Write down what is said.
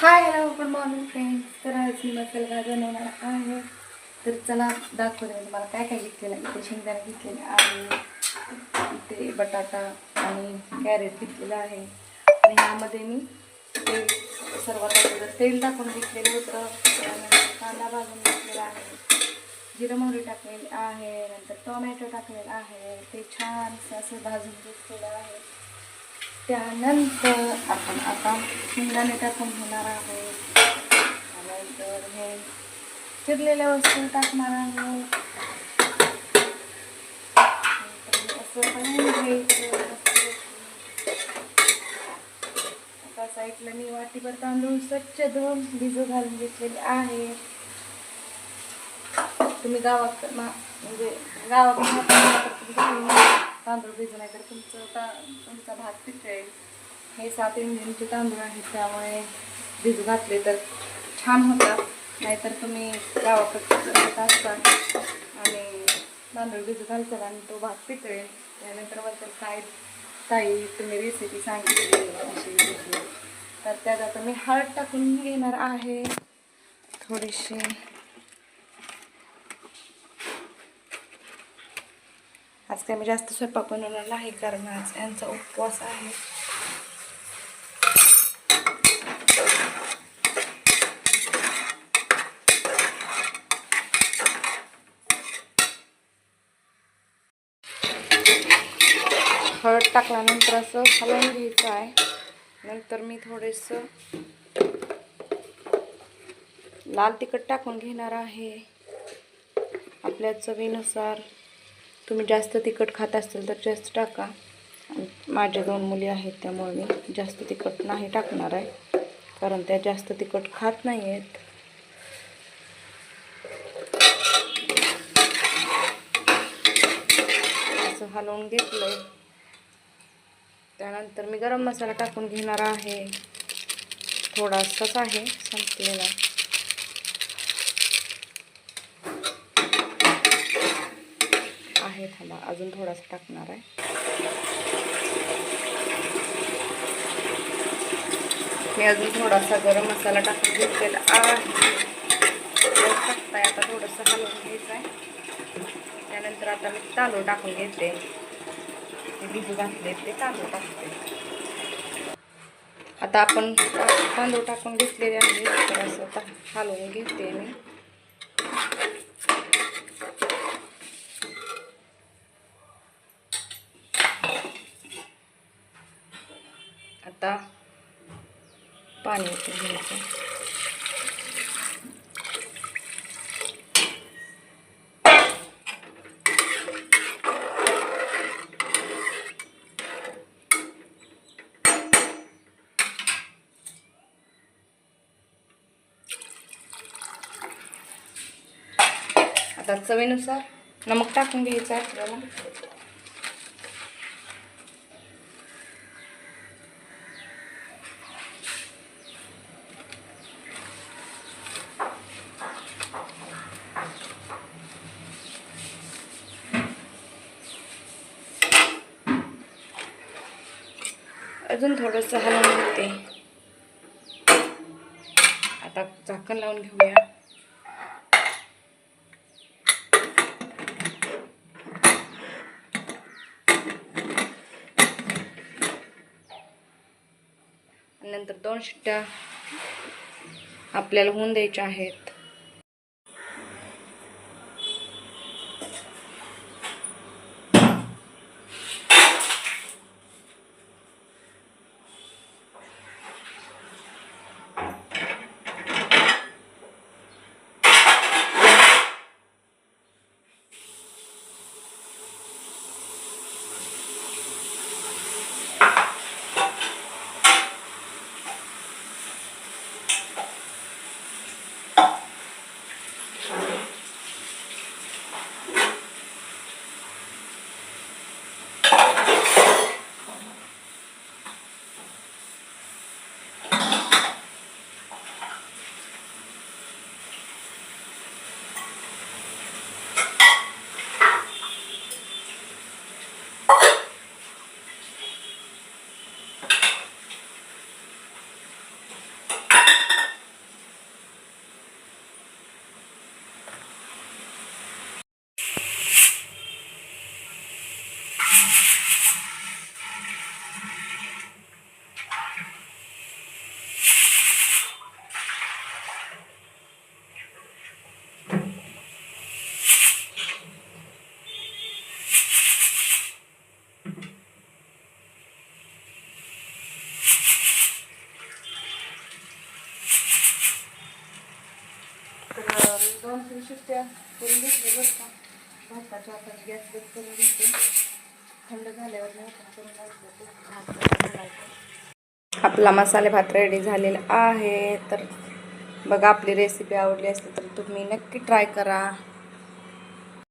Hi hello good morning friends तर आज मी मसाला भात बनवणार आहे. तर चला दाखवते मी तुम्हाला काय काय घेतलेलं इथे शेंगदाणा घेतलेले आहे. इथे बटाटा आणि कॅरेट घेतलेलं आहे. आणि ह्यामध्ये मी तेल सर्वात अगोदर तेल टाकून घेतलेलं होतं कांदा भाजून घेतलेला आहे. जिरं मोहरी टाकलेली आहे. नंतर टोमॅटो टाकलेला आहे. ते छान असं भाजून घेतलेलं आहे. त्यानंतर आपण आता शेंगदाणे टाकून घेणार आहोत. त्यानंतर हे चिरलेल्या वस्तू टाकणार आहोत. असं बनवून घ्यायचं आता साईडला मी वाटीभर तांदूळ स्वच्छ धुवून भिजू घालून घेतलेले आहे. तुम्ही गावात म्हणजे गावाकडे तांदूळ भिजू नाही तर तुमचं ता तुमचा भात पिकळेल हे सात इंजिनचे तांदूळ आहेत त्यामुळे भिजू घातले तर छान होतात. नाहीतर तुम्ही गावाकडे करत असता आणि तांदूळ भिजू घालचाल आणि तो भात पिकळेल त्यानंतरबद्दल काय ताई तुम्ही रेसिपी सांगितली. अशी तर त्यात आता मी हळद टाकून घेणार आहे. थोडीशी आज काय मी जास्त स्वयंपाक बनवणार नाही कारण आज यांचा उपवास आहे. हळद टाकल्यानंतर असं हलवून घ्यायचं आहे. नंतर मी थोडंसं लाल तिखट टाकून घेणार आहे. आपल्या चवीनुसार. तुम्ही जास्त तिखट खात असाल तर जास्त टाका. माझ्या दोन मुली आहेत त्यामुळे मी जास्त तिखट नाही टाकणार आहे. कारण त्या जास्त तिखट खात नाही आहेत असं हलवून घेतलंय. त्यानंतर मी गरम मसाला टाकून घेणार आहे. थोडासाच आहे संपलेला. आहे थांबा अजून थोडासा टाकणार आहे. मी अजून थोडासा गरम मसाला टाकून घेतलेला टाकताय आता थोडंसं हलवून घ्यायचं आहे. त्यानंतर आता मी तांदूळ टाकून घेते. भिजू घातले ते तांदूळ टाकते. आता आपण तांदूळ टाकून घेतलेले आहे. तर असं हलवून घेते मी. आता पाणी घ्यायचं. आता चवीनुसार नमक टाकून घ्यायचं आहे आपल्याला. अजून थोडंसं हलवून घेते. आता झाकण लावून घेऊया. नंतर दोन शिट्ट्या आपल्याला होऊन द्यायच्या आहेत. शिट्ट्या करून घेतले बरं का. भाताच्या आपण गॅस बंद करून घेते. थंड झाल्यावर भात करून भात आपला मसाले भात रेडी झालेला आहे तर बघा आपली रेसिपी आवडली असते तर तुम्ही नक्की ट्राय करा.